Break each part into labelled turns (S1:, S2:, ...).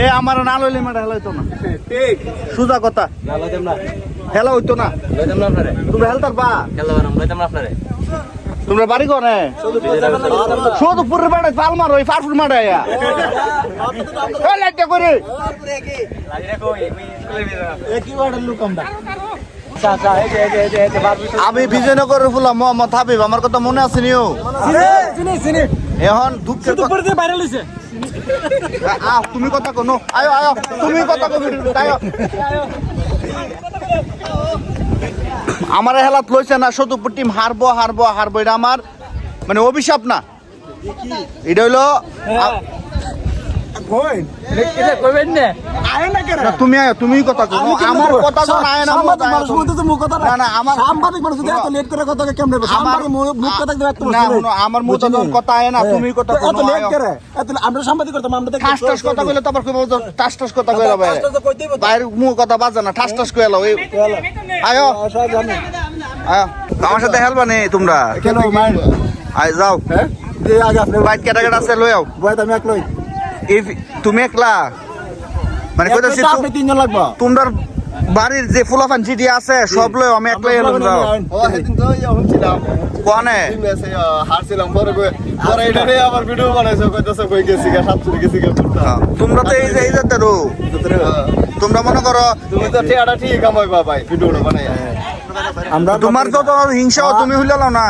S1: এ আমার না লইলে মেটা হেলা হইতো না। সুজা কথা। হেলা হইতো না। তুমি হেলতার বা তোমরা বাড়ি কোনে শুধু পুরে পাল মারো এই ফারফুর মারাই লাইটটা করে আমি বিজয়নগরের ফুলা মোহাম্মদ হাবিব আমার কথা মনে আছে নিও? এখন দুঃখের কথা- তুমি কথা কোনো আয়ো আয়ো, তুমি কথা কবি আমার হেলাত লইছে না সতুপুর টিম হারবো হারবো হারবো, এটা আমার মানে অভিশাপ না। এটা হইল আ- না, তুমি আয়ো তুমি কথা আমার কথা কোন আয় না আয়ো তুমি। না না আমার আমার না শুনো, আমার মুখ যখন কথা আয় না তুমি কথা কো
S2: আমরা সাংবাদিক করতাম আমরা দেখি
S1: ঠাস ঠাস কথা কইলে তো আবার কইবো যে ঠাস ঠাস কথা কইলা ভাই বাইরে মুখ কথা বাজে না ঠাস ঠাস কইলা ওই আয়ো আয়ো আমার সাথে হেলবা নে তোমরা
S2: কেন
S1: আয় যাও
S2: হ্যাঁ যে আগে আপনি
S1: বাইক কেটা কেটা আছে লই আও
S2: বয় আমি এক লই
S1: এই তুমি একলা? মানে কইতাছি
S2: আপনি তিনজন লাগবো।
S1: তোমরা বাড়ির যে ফুলাফান চিঠি আছে সব লই আমি একলাই এলাম যাও। কোনে
S3: হারছিলাম পরে পরে এটা নিয়ে আবার ভিডিও বানাইছো কইতাছো কই গেছি গা সাতপুরে গেছি গা
S1: হ্যাঁ, তোমরা তো এই যে এই যে তেরো তোমরা মনে করো
S3: তুমি তো ঠিয়াটা ঠিক কামাইবা ভাই ভিডিওটা বানাই
S2: আমরা
S1: তোমার তো তো হিংসা তুমি না।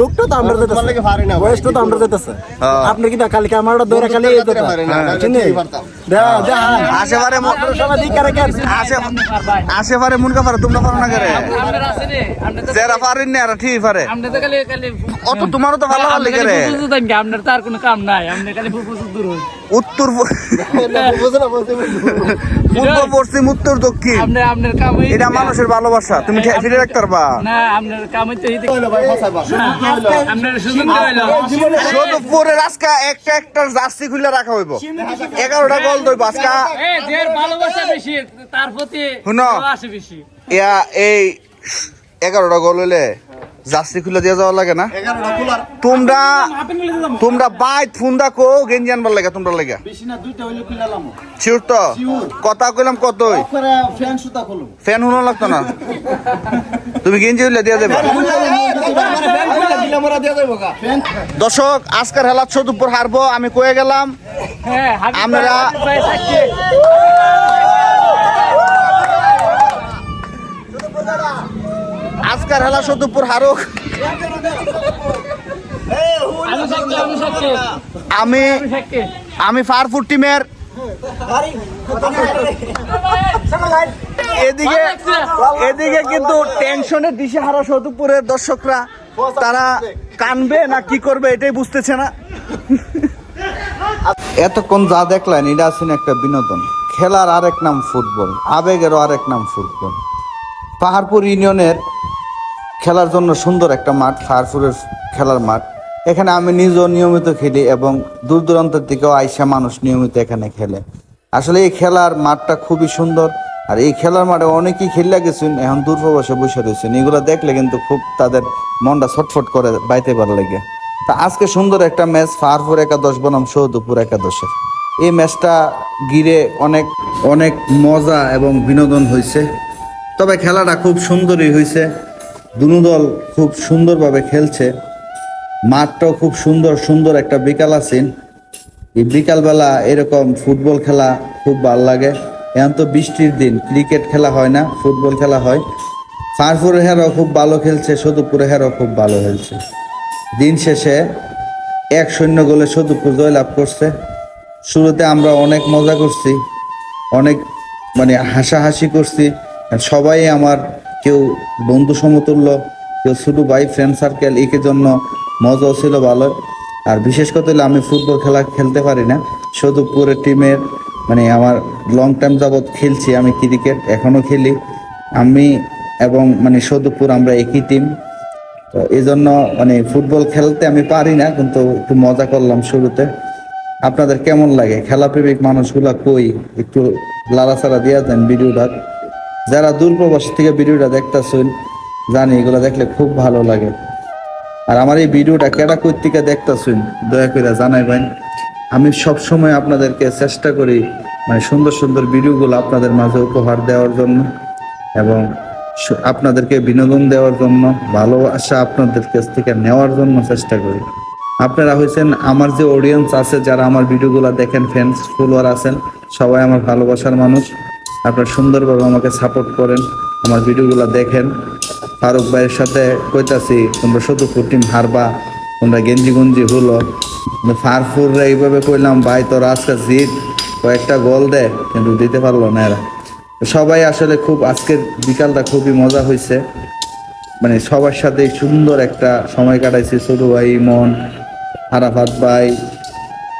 S2: লোকটা তো আমরা
S3: তোমার লাগে পারি না ভাই।
S2: বয়সটা তো আমরা যেতেছে।
S1: হ্যাঁ।
S2: আপনি কি কালকে দৌড়া খালি যেতে চিনি। দা দা
S1: আশেপারে মুনকা পারে তোমরা পারো না করে? যারা পারেন না ঠিক পারে। অত তোমারও তো ভালো ভালো করে
S4: আপনার তার কোনো কাম নাই আপনার খালি দূর
S1: উত্তর পূর্ব পশ্চিম উত্তর দক্ষিণ।
S4: আপনার আপনার কাম
S1: এটা মানুষের ভালোবাসা তুমি ফিরে
S4: না আপনার কাম হইতে
S1: আজকা একটা একটা জার্সি খুলে রাখা হইব। এগারোটা গোল দইব আজকা।
S4: এ ভালোবাসা বেশি তার প্রতি আসে বেশি।
S1: ইয়া এই এগারোটা গোল হইলে জার্সি খুলে দিয়ে যাওয়া লাগে না? তোমরা তোমরা বাইত ফোন দেখো গেঞ্জি আনবার লাগে তোমরা লাগে।
S2: বেশি না দুইটা হইলে খুলালাম
S1: শিওর তো? কথা কইলাম কতই
S2: ফ্যান সুতা খুলো।
S1: ফ্যান হুনো লাগতো না? তুমি গেঞ্জি হইলে দিয়ে দেবে। দর্শক আজকের হেলা চৌদুপুর হারবো আমি কয়ে গেলাম
S4: হ্যাঁ
S1: আমরা-
S4: ভাই, হাবিব ভাই সাক্ষী।
S1: আজকের হেলা চৌদুপুর হারুক।
S4: আমি আমি
S1: ফারফুড টিমের এদিকে এদিকে কিন্তু টেনশনের দিশে হারা সৌদুপুরের দর্শকরা, তারা কানবে না কি করবে এটাই বুঝতেছে না। এতক্ষণ যা দেখলেন, এটা আছেন একটা বিনোদন। খেলার আরেক নাম ফুটবল, আবেগেরও আরেক নাম ফুটবল। পাহাড়পুর ইউনিয়নের খেলার জন্য সুন্দর একটা মাঠ ফায়ারপুরের খেলার মাঠ। এখানে আমি নিজেও নিয়মিত খেলি এবং দূর দূরান্তের দিকেও আইসা মানুষ নিয়মিত এখানে খেলে। আসলে এই খেলার মাঠটা খুবই সুন্দর আর এই খেলার মাঠে অনেকেই খেললা গেছেন, এখন দূরপ্রবাসে বসে রয়েছেন। এগুলো দেখলে কিন্তু খুব তাদের মনটা ছটফট করে বাইতে পার লাগে। তা আজকে সুন্দর একটা ম্যাচ ফায়ারপুর একাদশ, বনাম সৌদপুর একাদশের। এই ম্যাচটা ঘিরে অনেক অনেক মজা এবং বিনোদন হয়েছে তবে খেলাটা খুব সুন্দরই হয়েছে দুনো দল খুব সুন্দরভাবে খেলছে। মাঠটাও খুব সুন্দর সুন্দর একটা বিকাল আছেন এই বিকালবেলা এরকম ফুটবল খেলা খুব ভালো লাগে। এখন তো বৃষ্টির দিন, ক্রিকেট খেলা হয় না, ফুটবল খেলা হয়। ফারপুরে হেরাও খুব ভালো খেলছে সদুপুরে হেরাও খুব ভালো খেলছে। দিন শেষে এক শূন্য গোলে সদুপুর জয়লাভ করছে। শুরুতে আমরা অনেক মজা করছি, অনেক মানে হাসাহাসি করছি। সবাই আমার কেউ বন্ধু সমতুল্য, কেউ শুধু ভাই ফ্রেন্ড সার্কেল একে জন্য মজাও ছিল ভালো। আর বিশেষ কথা হলো আমি ফুটবল খেলা খেলতে পারি না। শুধু পুরো টিমের মানে আমার লং টাইম যাবৎ খেলছি আমি ক্রিকেট এখনও খেলি। আমি এবং মানে সদুপুর আমরা একই টিম তো এই জন্য মানে ফুটবল খেলতে আমি পারি না, কিন্তু একটু মজা করলাম শুরুতে। আপনাদের কেমন লাগে? খেলাপ্রেমিক মানুষগুলা কই? একটু লাড়াচাড়া দিয়া দেন ভিডিওটা। যারা দূরপ্রবাস থেকে ভিডিওটা দেখতেছেন, জানি এগুলো দেখলে খুব ভালো লাগে। আর আমার এই ভিডিওটা কেডা কই থেকে দেখতেছেন, দয়া করে জানাইবেন। আমি সব সময় আপনাদেরকে চেষ্টা করি মানে সুন্দর সুন্দর ভিডিওগুলো আপনাদের মাঝে উপহার দেওয়ার জন্য এবং আপনাদেরকে বিনোদন দেওয়ার জন্য, ভালোবাসা আপনাদের কাছ থেকে নেওয়ার জন্য চেষ্টা করি। আপনারা হয়েছেন আমার যে অডিয়েন্স আছে, যারা আমার ভিডিওগুলো দেখেন ফ্যান্স ফলোয়ার আছেন, সবাই আমার ভালোবাসার মানুষ। আপনারা সুন্দরভাবে আমাকে সাপোর্ট করেন, আমার ভিডিওগুলো দেখেন। ফারুক ভাইয়ের সাথে কইতাছি, তোমরা শুধু টিম হারবা, তোমরা গেঞ্জি গঞ্জি হলো ফারফুর এইভাবে কইলাম, ভাই, তোর আজকে জিত, কয়েকটা গোল দে। কিন্তু দিতে পারল না এরা। সবাই আসলে খুব আজকের বিকালটা খুবই মজা হয়েছে মানে সবার সাথে সুন্দর একটা সময় কাটাইছি, ছোট ভাই, ইমন, আরাফাত ভাই,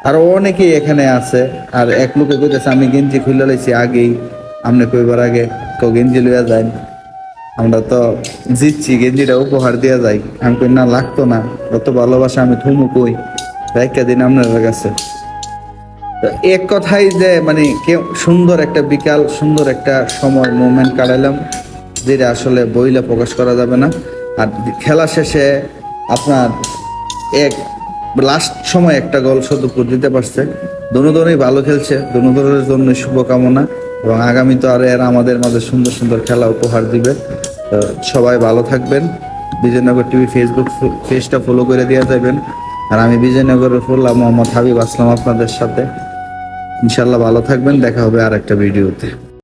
S1: আরও অনেকেই এখানে আছে। আর এক লোকে কইতেছে, আমি গেঞ্জি খুলে লাইছি আগেই। আমনে কইবার আগে তো গেঞ্জি লইয়া যাই আমরা তো জিতছি, গেঞ্জিটা উপহার দেওয়া যায় আমি কই, না, লাগতো না। অত ভালোবাসা আমি থুমু কই? একটা দিন আপনার কাছে। এক কথাই যে মানে কেউ সুন্দর একটা বিকাল, সুন্দর একটা সময় মোমেন্ট কাটাইলাম, যেটা আসলে বইলে প্রকাশ করা যাবে না। আর খেলা শেষে আপনার এক লাস্ট সময় একটা গোল সদুপুর দিতে পারছে। দুনো ভালো খেলছে, দুনো দলের জন্য শুভকামনা। এবং আগামী তো আর এরা আমাদের মাঝে সুন্দর সুন্দর খেলা উপহার দিবে। সবাই ভালো থাকবেন। বিজয়নগর টিভি ফেসবুক পেজটা ফলো করে দিয়ে যাবেন। আর আমি বিজয়নগরের ফুল্লা মোহাম্মদ হাবিব আসলাম আপনাদের সাথে। ইনশাল্লাহ ভালো থাকবেন। দেখা হবে আর একটা ভিডিওতে